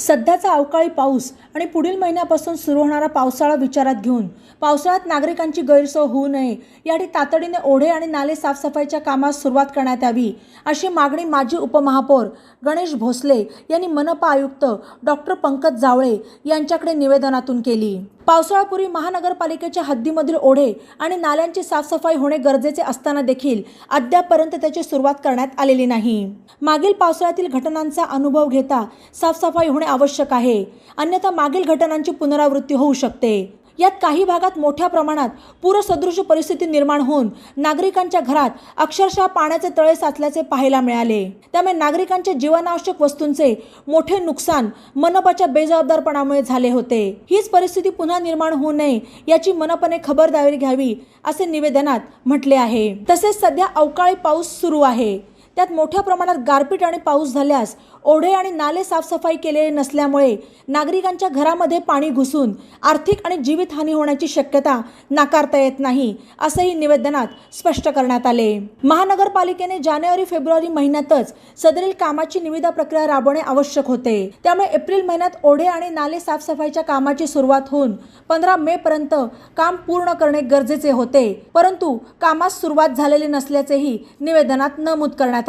सध्याचा अवकाळी पाऊस आणि पुढील महिन्यापासून सुरू होणारा पावसाळा विचारात घेऊन पावसाळ्यात नागरिकांची गैरसोय होऊ नये यासाठी तातडीने ओढे आणि नाले साफसफाईच्या कामास सुरुवात करण्यात यावी अशी मागणी माजी उपमहापौर गणेश भोसले यांनी मनपा आयुक्त डॉक्टर पंकज जावळे यांच्याकडे निवेदनातून केली. पावसाळ्यापूर्वी महानगरपालिकेच्या हद्दीमधील ओढे आणि नाल्यांची साफसफाई होणे गरजेचे असताना देखील अद्यापपर्यंत त्याची सुरुवात करण्यात आलेली नाही. मागील पावसाळ्यातील घटनांचा अनुभव घेता साफसफाई होणे आवश्यक आहे. अन्यथा मागील घटनांची पुनरावृत्ती होऊ शकते. यात काही भागात मोठ्या प्रमाणात पूरसदृश परिस्थिती निर्माण होऊन नागरिकांच्या घरात अक्षरशः पाण्याचे तळे साचल्याचे पाहायला मिळाले. त्यामुळे नागरिकांच्या जीवनावश्यक वस्तूंचे मोठे नुकसान मनपाच्या बेजबाबदारपणामुळे झाले होते. हीच परिस्थिती पुन्हा निर्माण होऊ नये याची मनपाने खबरदारी घ्यावी असे निवेदनात म्हटले आहे. तसेच सध्या अवकाळी पाऊस सुरू आहे. त्यात मोठ्या प्रमाणात गारपीट आणि पाऊस झाल्यास ओढे आणि नाले साफसफाई केलेले नसल्यामुळे नागरिकांच्या घरामध्ये पाणी घुसून आर्थिक आणि जीवितहानी होण्याची शक्यता नाकारता येत नाही असंही निवेदनात स्पष्ट करण्यात आले. महानगरपालिकेने जानेवारी फेब्रुवारी महिन्यातच सदरील कामाची निविदा प्रक्रिया राबवणे आवश्यक होते. त्यामुळे एप्रिल महिन्यात ओढे आणि नाले साफसफाईच्या कामाची सुरुवात होऊन पंधरा मे पर्यंत काम पूर्ण करणे गरजेचे होते परंतु कामास सुरुवात झालेली नसल्याचेही निवेदनात नमूद करण्यात